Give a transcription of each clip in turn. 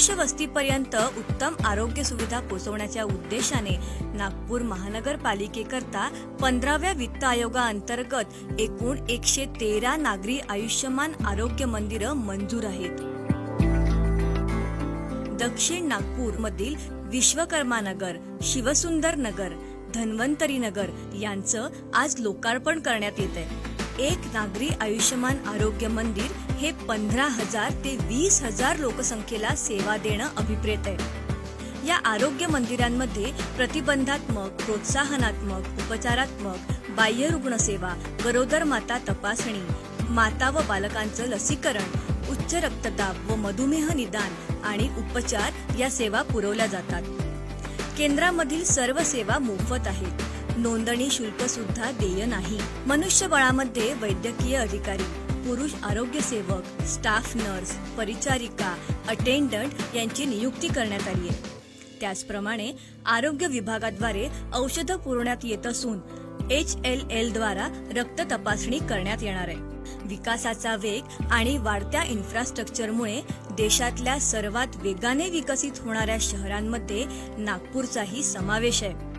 मनुष्य वस्तीपर्यंत उत्तम आरोग्य सुविधा पोहोचवण्याच्या उद्देशाने नागपूर महानगरपालिकेकरता पंधराव्या वित्त आयोगाअंतर्गत एकूण एकशे तेरा नागरी आयुष्यमान आरोग्य मंदिरं मंजूर आहेत. दक्षिण नागपूर मधील विश्वकर्मा नगर शिवसुंदर नगर धन्वंतरी नगर यांचं आज लोकार्पण करण्यात येत आहे एक नागरी आयुष्यमान आरोग्य मंदिर हे पंधरा हजार ते वीस हजार लोकसंख्येला सेवा देणं अभिप्रेत आहे. या आरोग्य मंदिरांमध्ये प्रतिबंधात्मक प्रोत्साहनात्मक उपचारात्मक बाह्य रुग्णसेवा गरोदर माता तपासणी माता व बालकांचं लसीकरण उच्च रक्तदाब व मधुमेह निदान आणि उपचार या सेवा पुरवल्या जातात. केंद्रामधील सर्व सेवा मोफत आहेत. नोंदणी शुल्क सुद्धा देय नाही. मनुष्यबळामध्ये वैद्यकीय अधिकारी पुरुष आरोग्य सेवक स्टाफ नर्स परिचारिका अटेंडंट यांची नियुक्ती करण्यात आली आहे. त्याचप्रमाणे आरोग्य विभागाद्वारे औषधं पुरवण्यात येत असून एच एल एल द्वारा रक्त तपासणी करण्यात येणार आहे. विकासाचा वेग आणि वाढत्या इन्फ्रास्ट्रक्चरमुळे देशातल्या सर्वात वेगाने विकसित होणाऱ्या शहरांमध्ये नागपूरचाही समावेश आहे.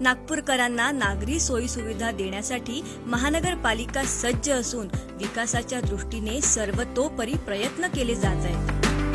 नागपूरकरांना नागरी सोयी सुविधा देण्यासाठी महानगरपालिका सज्ज असून विकासाच्या दृष्टीने सर्वतोपरी प्रयत्न केले जात आहेत.